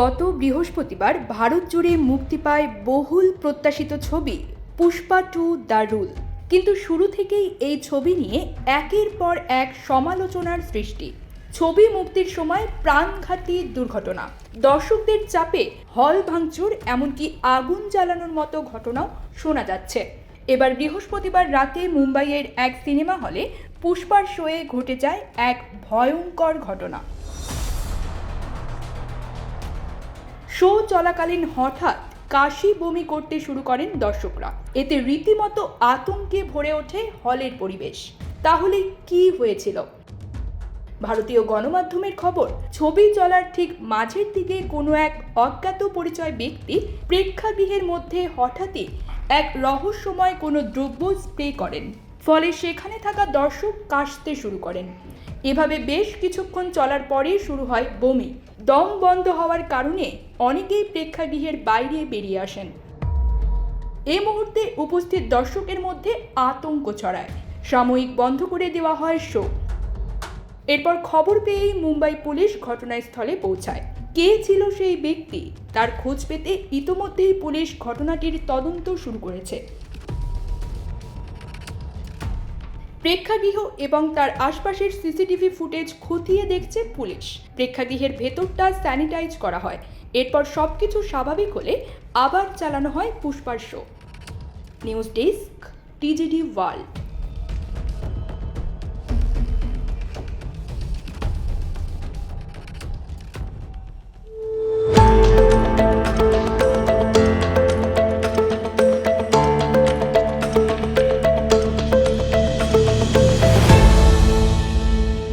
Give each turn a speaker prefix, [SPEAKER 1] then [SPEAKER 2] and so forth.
[SPEAKER 1] গত বৃহস্পতিবার ভারত জুড়ে মুক্তি পায় বহুল প্রত্যাশিত ছবি পুষ্পা টু দ্য রুল। কিন্তু শুরু থেকেই এই ছবি নিয়ে একের পর এক সমালোচনার সৃষ্টি। ছবি মুক্তির সময় প্রাণঘাতী দুর্ঘটনা। দর্শকদের চাপে হল ভাঙচুর, এমনকি আগুন জ্বালানোর মতো ঘটনাও শোনা যাচ্ছে। এবার বৃহস্পতিবার রাতে মুম্বাইয়ের এক সিনেমা হলে পুষ্পার শোয়ে ঘটে যায় এক ভয়ঙ্কর ঘটনা। শো চলাকালীন হঠাৎ কাশি বমি করতে শুরু করেন দর্শকরা। এতে রীতিমতো আতঙ্কে ভরে ওঠে হলের পরিবেশ। তাহলে কি হয়েছিল? ভারতীয় গণমাধ্যমের খবর, ছবি চলার ঠিক মাঝের দিকে কোনো এক অজ্ঞাত পরিচয় ব্যক্তি প্রেক্ষাগৃহের মধ্যে হঠাৎই এক রহস্যময় কোনো দ্রব্য স্প্রে করেন। ফলে সেখানে থাকা দর্শক কাশতে শুরু করেন। এভাবে বেশ কিছুক্ষণ চলার পরেই শুরু হয় বমি। দম বন্ধ হওয়ার কারণে অনেকেই প্রেক্ষাগৃহের বাইরে বেরিয়ে আসেন। এ মুহূর্তে উপস্থিত দর্শকের মধ্যে আতঙ্ক ছড়ায়। সাময়িক বন্ধ করে দেওয়া হয় শো। এরপর খবর পেয়েই মুম্বাই পুলিশ ঘটনাস্থলে পৌঁছায়। কে ছিল সেই ব্যক্তি? তার খোঁজ পেতে ইতোমধ্যেই পুলিশ ঘটনাটির তদন্ত শুরু করেছে। প্রেক্ষাগৃহ এবং তার আশপাশের সিসিটিভি ফুটেজ খতিয়ে দেখছে পুলিশ। প্রেক্ষাগৃহের ভেতরটা স্যানিটাইজ করা হয়। এরপর সব কিছু স্বাভাবিক হলে আবার চালানো হয় পুষ্পার show. News desk, TGD world.